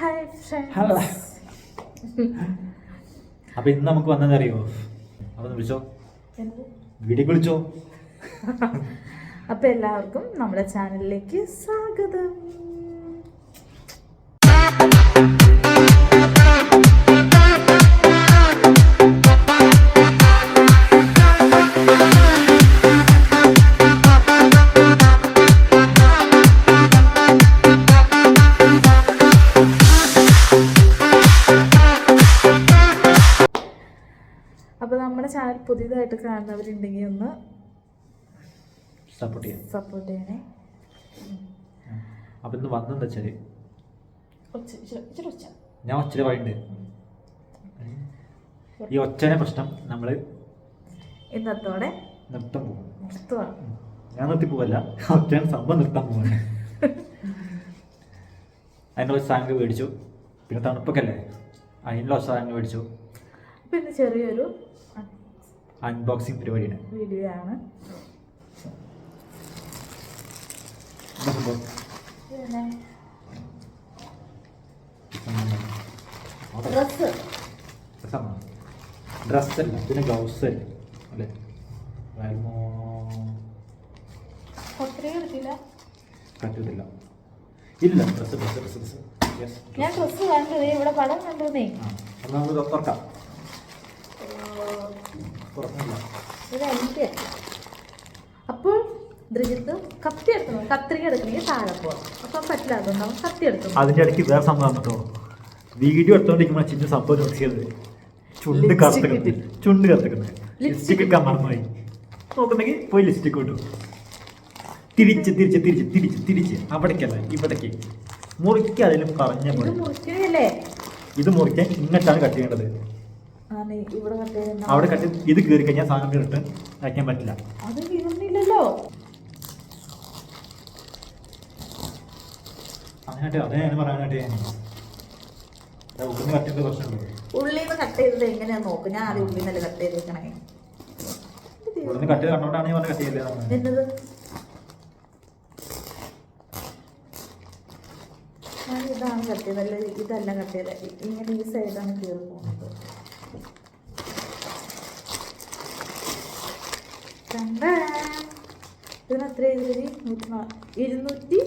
Hello അപ്പൊ ഇന്ന് നമുക്ക് വന്നതറിയോ അപ്പൊ വിളിച്ചോ? വീടി വിളിച്ചോ? അപ്പൊ എല്ലാവർക്കും നമ്മുടെ ചാനലിലേക്ക് സ്വാഗതം. പുതിയതായിട്ട് കാണുന്നവരുണ്ടെങ്കിൽ ഒന്ന് സപ്പോർട്ട് ചെയ്യാം സപ്പോർട്ട് ചെയ്യണേ. അപ്പൊ ഇന്ന് വന്നെന്താ ഇച്ചിരി ഞാൻ ഒച്ചിരി പറയുന്നുണ്ട് ഈ ഒച്ചനെ പ്രശ്നം നമ്മൾ ഇന്നത്തോടെ നൃത്തം പോകും. ഞാൻ നിർത്തി പോവല്ല. ഒറ്റയാണ് സംഭവം നിർത്താൻ പോവാണ്. അതിന്റെ സാധനങ്ങൾ മേടിച്ചു. പിന്നെ തണുപ്പൊക്കെ അല്ലേ? അതിനുള്ള സാധനങ്ങൾ മേടിച്ചു. ചെറിയൊരു അൺബോക്സിങ് പരിപാടിയാണ്. വീഡിയോ ആണ് പിന്നെ ഗ്ലൗസ് അല്ലേ? പറ്റത്തില്ല. ഇല്ല ഡ്രസ് ഡ്രസ് ഡ്രസ് ഡ്രസ് ഞാൻ ഡ്രസ് കണ്ടത് ഇവിടെ പടം കണ്ടതേ നമുക്ക് തുറക്കാം. തുറന്നില്ല ഇത് അപ്പോൾ ധൃജിത്ത് കത്തി എടുക്കണം കത്രിക എടുക്കണമെങ്കിൽ താഴെ പോകാം അപ്പം പറ്റില്ല അതുകൊണ്ടാവും കത്തി എടുക്കണം അതിന്റെ ഇടയ്ക്ക് വേറെ സംഭവം കേട്ടോ വീഡിയോ എടുത്തോണ്ടിരിക്കുമ്പോൾ ചിന്ന സംഭവം നോട്ട് ചെയ്തത് ചുണ്ട് Lipstick ചുണ്ട് കറുത്തക്കുന്നത് ലിപ്സ്റ്റിക് ഒക്കെ മറന്നുപോയി നോക്കുന്നെങ്കിൽ പോയി ലിപ്സ്റ്റിക് കൊണ്ടു തിരിച്ച് തിരിച്ച് തിരിച്ച് തിരിച്ച് തിരിച്ച്. അവിടേക്കല്ല ഇവിടേക്ക്. മുറിക്കാതിലും പറഞ്ഞ പോലെ. ഇത് മുറിക്കാൻ ഇങ്ങോട്ടാണ് കട്ട് ചെയ്യേണ്ടത്. അവിടെ കട്ടി ഇത് കയറി കഴിഞ്ഞാൽ സാധനം ഇട്ട് അയക്കാൻ പറ്റില്ല. അത് വീഴുന്നില്ലല്ലോ അങ്ങനെയാട്ടെ അതേ ഞാൻ പറയാനായിട്ട് ഉള്ളിന്ന് കട്ട് ചെയ്യേണ്ട പ്രശ്നമുണ്ട് ഉള്ളിന്ന് കട്ട് ചെയ്തത് എങ്ങനെയാ നോക്ക്? ഞാൻ ആദ്യം ഉള്ളി നല്ല കട്ട് ചെയ്തേക്കണേ. ഉള്ളിന്ന് കട്ട് ചെയ്ത് കണ്ടോണ്ടാണ് ഞാൻ കട്ട് ചെയ്തത് എന്നത്? ഇതാണ് കട്ട് ചെയ്തത്. അല്ല ഇതല്ല കട്ട് ചെയ്തത്. ഇങ്ങനെ ഈ സൈഡാണ് കയറി പോകുന്നത് ഇതിന് എത്ര എഴുതി നൂറ്റി ഇരുന്നൂറ്റി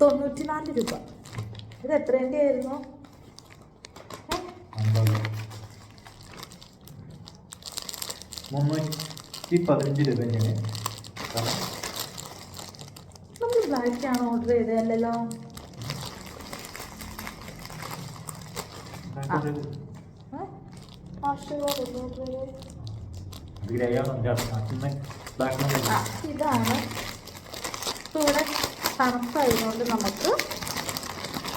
തൊണ്ണൂറ്റി നാല് രൂപ. ഇത് എത്രേന്റെ ആയിരുന്നു? മുന്നൂറ്റി പതിനഞ്ച് രൂപ നമ്മൾ ബ്ലാക്കാണ് ഓർഡർ ചെയ്തതല്ലോ ആ. ബ്ലാക്ക് ആ, ഇതാണ്. ഇവിടെ തണുപ്പായതുകൊണ്ട് നമുക്ക്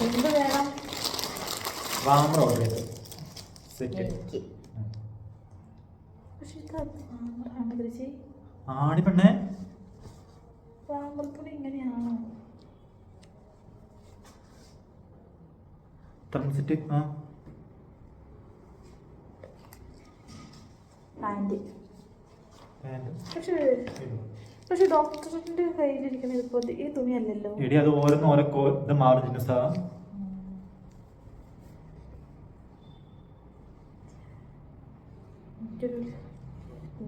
എന്ത് വേണം? എനിക്ക് പക്ഷെ ഇത് താമറാണ് തിരിച്ച് ആണി പെണ്ണെ താമരത്തുണി ഇങ്ങനെയാണോ? സെറ്റ് ആ. പാന്റ് And പക്ഷെ. പക്ഷെ ഡോക്ടറിന്റെ കയ്യിലിരിക്കുന്ന ഇതിപ്പോ ഈ തുണിയല്ലല്ലോ. എടി അത് ഓരോന്ന് ഓരോ ഇത് ജിനസാ എനിക്കൊരു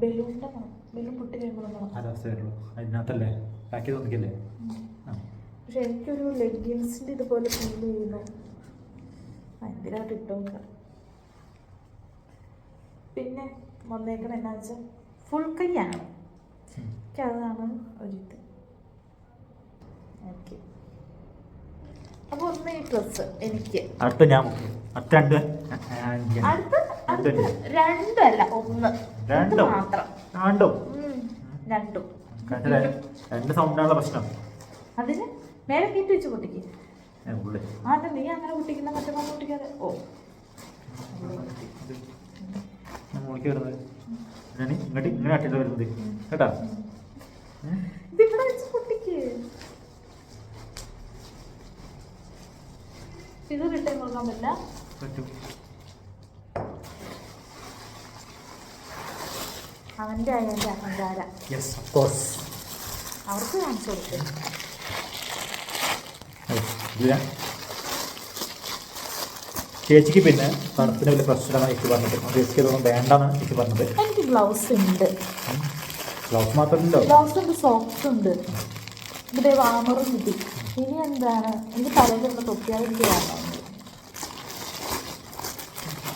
ബലൂണിന്റെ ബലൂൺ പൊട്ടി കഴിയുമ്പോൾ അതിനകത്തല്ലേ? പാക്ക് ചെയ്ത് നോക്കിയല്ലേ പക്ഷെ എനിക്കൊരു ലെഗിൻസിന്റെ ഇതുപോലെ ഫീൽ ചെയ്യുന്നു. ഭയങ്കരമായിട്ട് ഇട്ടോക്ക. പിന്നെ വന്നേക്കണം എന്നാ വെച്ചാൽ ഫുൾ കൈയാണ്. എനിക്ക് അതാണ് ഒരിത്. ഓക്കെ അപ്പോൾ ഒന്ന് ഈ ഡ്രസ്സ് എനിക്ക്. അടുത്ത ഞാൻ അടുത്ത രണ്ട്. അടുത്ത അടുത്ത രണ്ടല്ലേ? ഒന്ന്. രണ്ട്. മാത്രം. രണ്ടോ. രണ്ടും. രണ്ട് സൗണ്ടാണ് പ്രശ്നം. അതിന് നേരെ കീറ്റ് വെച്ച് പൊട്ടിക്ക്. ആണ്ട് നീ അങ്ങനെ പൊട്ടിക്കുന്ന മറ്റേ പൊട്ടിക്കാതെ. ഓ. ഞാൻ ഇങ്ങോട്ട് ഇങ്ങനെ അട്ടിട്ട് വരുന്നത്. കേട്ടാ? ഇത് റിട്ടേൺ കൊടുക്കാൻ പറ്റില്ല. പറ്റും. അവന്റെ അയ്യന്റെ അഹങ്കാര. അവർക്ക് കാണിച്ചു കൊടുക്കും. ചേച്ചിക്ക് പിന്നെ തണുപ്പിന് വലിയ പ്രശ്നമാണ് ചേച്ചി പറഞ്ഞത്. ചേച്ചിക്ക് അതൊന്നും വേണ്ടാന്ന് ചേച്ചി പറഞ്ഞത്. എനിക്ക് ബ്ലൗസ് ഉണ്ട്. ബ്ലൗസ് മാത്രമല്ലല്ലോ? ബ്ലൗസ് ഉണ്ട് സോക്സ് ഉണ്ട്. ഇവിടെ വാമറും കിട്ടി. ഇനി എന്താണ്? എനിക്ക് തലയിലുള്ള തൊപ്പിയാൽ എനിക്ക് വേണ്ട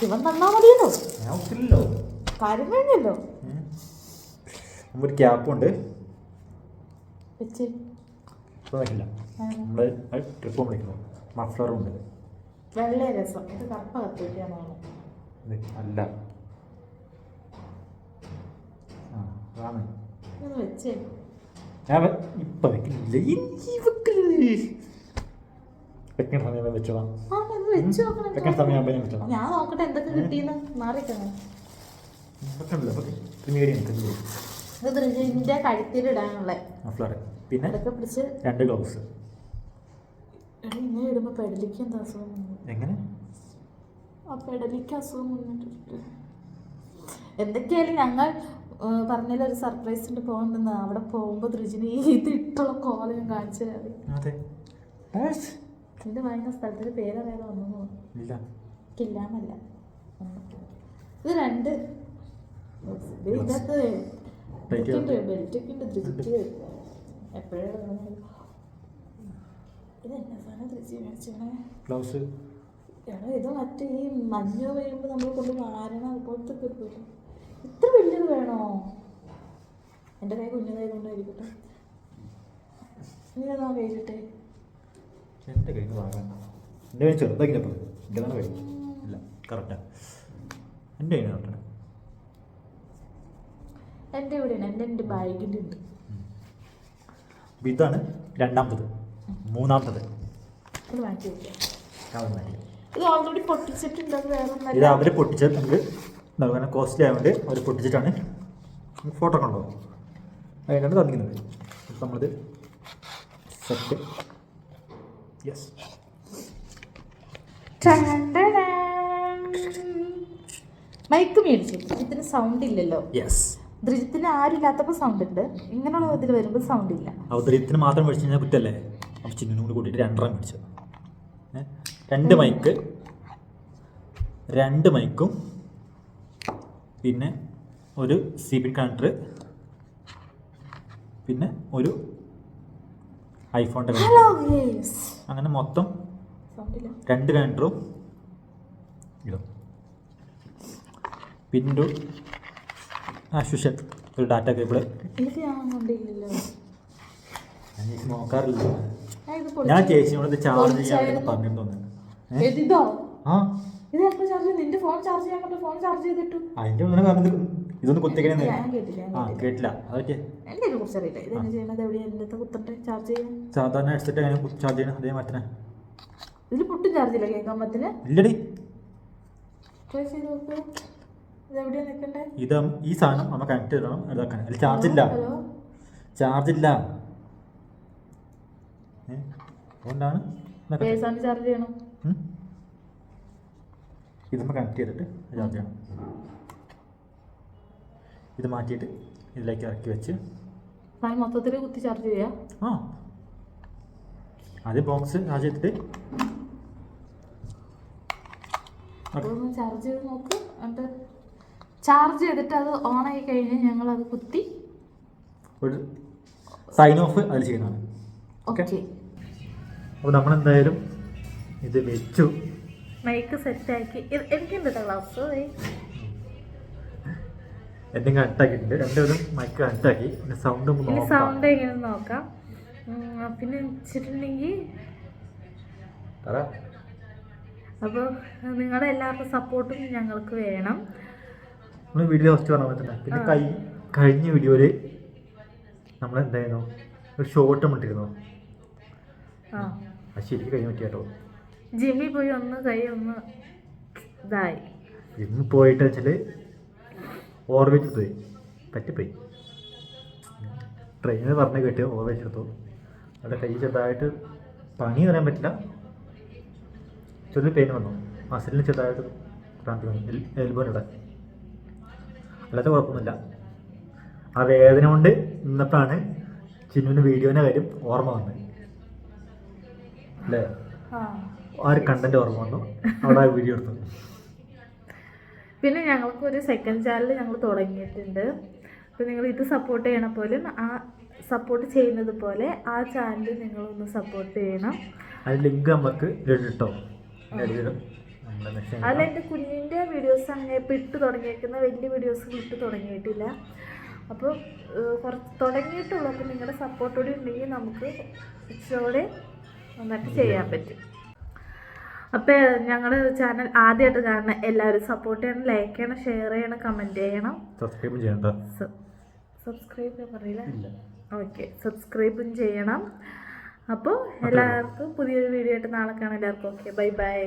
ഇവൻ തന്നാ മതിയല്ലോ. കാര്യം കഴിഞ്ഞല്ലോ. ഒരു ക്യാപ്പുണ്ട് വെച്ച്. ട്രിപ്പ് വിളിക്കുന്നു. മഫ്ലറും ഉണ്ട്. വെള്ള രസം. ഇത് കപ്പ കത്തിരിക്കാനാണ് ഇത് അല്ല. വെച്ചേ. ഞാൻ വെ- ഇപ്പൊ വെക്കുന്നില്ല. ഇനി വെക്കരുത് വെക്കുന്ന സമയം വെച്ചോളാം. ഞാൻ നോക്കട്ടെ എന്തൊക്കെ കിട്ടിയെന്ന് മാറിക്കണം ഇതിന്റെ കഴുത്തിലിടാനുള്ള പിന്നെ രണ്ട് ഗ്ലൗസ്. ഇങ്ങനെ ഇടുമ്പോ പെടലിക്ക് എന്താ അസുഖം? എങ്ങനെ? ആ പെടലിക്ക് അസുഖം വന്നിട്ടുണ്ട് എന്തൊക്കെയായാലും ഞങ്ങൾ പറഞ്ഞാലും ഒരു സർപ്രൈസിന്റെ പോകണ്ടെന്ന്. അവിടെ പോകുമ്പോ ത്രിജിന് ഇതിട്ടുള്ള കോല ഞാൻ കാണിച്ചു തരാം. അതെ. എന്റെ വായന സ്ഥലത്തിന്റെ പേരറിയാതെ വന്നു ഇല്ല. കില്ലാമല്ല. ഇത് രണ്ട്. ഇത് ഇതിനകത്ത് ഒക്കെ ഉണ്ട് ത്രിജിക്ക് എപ്പോഴും ഇത് എന്നാ സാധനം ത്രിജി മേടിച്ചേ ഗ്ലൗസ് എടാ ഇത് മറ്റേ ഈ മഞ്ഞ് വീഴുമ്പോൾ നമ്മൾ കൊണ്ട് വാരണ അതുപോലത്തെ കിട്ടുമല്ലോ ഇത്ര വലിയത് വേണോ? എന്റെ കൈ കുഞ്ഞതായി കൊണ്ടായിരിക്കട്ടെ നീ അതാ എന്റെ കയ്യിൽ വാങ്ങാൻ എന്റെ കയ്യിൽ എന്റെ തന്നെ കഴിയും ഇല്ല കറക്റ്റാണ് എന്റെ കയ്യിൽ കറക്റ്റാണ് എന്റെ ഇവിടെയാണ് എന്റെ എന്റെ ബാഗിന്റെ ഉണ്ട്. അപ്പോൾ ഇതാണ് രണ്ടാമത്തത്. മൂന്നാമത്തത്. അത് മാറ്റി വയ്ക്കാം. ഇത് ഓൾറെഡി പൊട്ടിച്ചിട്ടുണ്ട് അത് വേറെ ഇത് അങ്ങനെ കോസ്റ്റ്ലി ആയതുകൊണ്ട് അവർ പൊട്ടിച്ചിട്ടാണ്. ഫോട്ടോ കണ്ടോ അതിനാണ് തന്നിക്കുന്നത് അപ്പോൾ നമ്മളിത് സെറ്റ് യെസ് മൈക്ക് മേടിച്ചു. ഇതിന് സൗണ്ട് ഇല്ലല്ലോ. യെസ് ധൃജത്തിന് ആരില്ലാത്തപ്പോൾ സൗണ്ട് ഉണ്ട്. ഇങ്ങനെയുള്ള ഇതിൽ വരുമ്പോൾ സൗണ്ട് ഇല്ല. ദ്രിജിത്തിന് മാത്രം മേടിച്ചു കഴിഞ്ഞാൽ കുറ്റല്ലേ? അപ്പോൾ ചിന്നിനും കൂടി കൂട്ടിയിട്ട് രണ്ടെണ്ണം മേടിച്ചത് ഏ? രണ്ട് മൈക്ക് രണ്ട് മൈക്കും പിന്നെ ഒരു സി ബി കണക്ടർ പിന്നെ ഒരു ഐഫോണിന്റെ അങ്ങനെ മൊത്തം രണ്ട് കണക്ടറും ഇടും. പിന്നെ ഒരു ആശുഷൻ ഒരു ഡാറ്റ കേബിൾ നോക്കാറില്ല. ഞാൻ ഇത് ചാർജ് ചെയ്യാൻ പൊളിച്ചായിരുന്നു. പറഞ്ഞിരുന്നു തോന്നുന്നു ഏ? ഇതോ ആ. ഇത് എപ്പോ ചാർജ് നിന്റെ ഫോൺ ചാർജ് ചെയ്യാൻ ഫോൺ ചാർജ് ചെയ്തിട്ടു. അതിന്റെ ഒന്നും പറഞ്ഞത് ഇതൊന്ന് കുത്തിക്കണേ ഞാൻ കേട്ടില്ല ആ കേട്ടില്ല. അതൊക്കെ. ഇതിനെ കുറിച്ച് അറിയില്ല. ഇതെന്നെ ചെയ്യണത് എവിടെ എന്റെ കുത്തട്ടെ ചാർജ് ചെയ്യാൻ. സാധാരണ ഹെഡ്സെറ്റ് അങ്ങനെ ചാർജ് ചെയ്യണം അതേ മാറ്റണേ ഇതിൽ പൊട്ടും ചാർജ് ഇല്ല കേൾക്കാൻ പറ്റില്ല. ഇല്ലടി. ട്രൈ ചെയ്ത് നോക്ക്. ഇത് നിൽക്കണ്ടേ ഇത് ഈ സാധനം നമ്മൾ കണക്ട് ചെയ്യണം ഇതാക്കാൻ. അതിൽ ചാർജ് ഇല്ല. ചാർജ് ഇല്ല? അതുകൊണ്ടാണ്. ചാർജ് ചെയ്യണം? ഉം. ഇത് നമ്മൾ കണക്ട് ചെയ്തിട്ട് ചാർജ് ചെയ്യണം ഇത് മാറ്റിയിട്ട് ഇതിലേക്ക് ഇറക്കി വെച്ച്. മൊത്തത്തിൽ കുത്തി ചാർജ് ചെയ്യാം? ആ. ആദ്യം ബോക്സ് ചാർജ് ചെയ്തിട്ട്. ചാർജ് ചെയ്ത് നോക്ക്. എന്നിട്ട് ചാർജ് ചെയ്തിട്ട് അത് ഓൺ ആയി കഴിഞ്ഞ് ഞങ്ങൾ അത് കുത്തി. ഒരു സൈൻ ഓഫ് അതിൽ ചെയ്യുന്നതാണ്. ഓക്കെ? ഓക്കെ അപ്പോൾ നമ്മൾ എന്തായാലും ഇത് വെച്ചു. മൈക്ക് സെറ്റാക്കി എനിക്കുണ്ട് ക്ലാസ് എന്തെങ്കിലും കണക്റ്റാക്കിയിട്ടുണ്ട് രണ്ടുപേരും മൈക്ക് കണക്റ്റാക്കി പിന്നെ സൗണ്ട് ഒന്ന് സൗണ്ട് എങ്ങനെ നോക്കാം. പിന്നെ വെച്ചിട്ടുണ്ടെങ്കിൽ അപ്പോൾ നിങ്ങളുടെ എല്ലാവരുടെ സപ്പോർട്ടും ഞങ്ങൾക്ക് വേണം. നമ്മൾ വീഡിയോ ഫസ്റ്റ് പറഞ്ഞ പോലെ തന്നെ. പിന്നെ കൈ കഴിഞ്ഞ വീഡിയോയിൽ നമ്മൾ എന്തായിരുന്നു ഒരു ഷോർട്ട് ഇട്ടിരുന്നു. ആ. ശരിക്ക് ശരിക്കും കഴിഞ്ഞ പറ്റിയ കേട്ടോ ജിമ്മിൽ പോയി ഒന്ന് കൈ ഒന്ന് ഇതായി. ഇന്ന് പോയിട്ട് വെച്ചാൽ ഓർമ്മിച്ചു പോയി പറ്റിപ്പോയി. ട്രെയിനിൽ പറഞ്ഞ് കേട്ട് ഓർമ്മിച്ചെടുത്തു. അവിടെ കൈ ചെറുതായിട്ട് പണി പറയാൻ പറ്റില്ല. ചെറിയ പെയിൻ വന്നു. മസിലിന് ചെറുതായിട്ട് ക്രാന്തി വന്നു. എൽബോനിവിടെ അല്ലാത്ത കുഴപ്പമൊന്നുമില്ല. ആ വേദന കൊണ്ട് നിന്നപ്പോഴാണ് ചിന്നുവിന്റെ വീഡിയോന്റെ കാര്യം ഓർമ്മ വന്നത്. അല്ലേ? ആ ആ ഒരു കണ്ടന്റ് ഓർമ്മ വന്നു? അവിടെ ആ വീഡിയോ എടുത്തു. പിന്നെ ഞങ്ങൾക്ക് ഒരു സെക്കൻഡ് ചാനൽ ഞങ്ങൾ തുടങ്ങിയിട്ടുണ്ട്. അപ്പോൾ നിങ്ങൾ ഇത് സപ്പോർട്ട് ചെയ്യണ പോലും ആ സപ്പോർട്ട് ചെയ്യുന്നത് പോലെ ആ ചാനൽ നിങ്ങളൊന്ന് സപ്പോർട്ട് ചെയ്യണം. അതിൽ ലിങ്ക് നമുക്ക് ഇട്ടോ അല്ല എന്റെ കുഞ്ഞിന്റെ വീഡിയോസ് അങ്ങനെ ഇപ്പം ഇട്ട് തുടങ്ങിയേക്കുന്ന വലിയ വീഡിയോസ് ഇട്ട് തുടങ്ങിയിട്ടില്ല. അപ്പോൾ കുറച്ച് തുടങ്ങിയിട്ടുള്ളപ്പോൾ നിങ്ങളുടെ സപ്പോർട്ടോടെ ഉണ്ടെങ്കിൽ നമുക്ക് ഇച്ചിരി നന്നായിട്ട് ചെയ്യാൻ പറ്റും. അപ്പോൾ ഞങ്ങളുടെ ചാനൽ ആദ്യമായിട്ട് കാണുന്ന എല്ലാവരും സപ്പോർട്ട് ചെയ്യണം ലൈക്ക് ചെയ്യണം ഷെയർ ചെയ്യണം കമന്റ് ചെയ്യണം. സബ്സ്ക്രൈബ് ചെയ്യണ്ട. സബ്സ്ക്രൈബ് പറയില്ല. ഓക്കെ സബ്സ്ക്രൈബും ചെയ്യണം. അപ്പോൾ എല്ലാവർക്കും പുതിയൊരു വീഡിയോ ആയിട്ട് നാളെ കാണാം. എല്ലാവർക്കും ഓക്കെ ബൈ ബൈ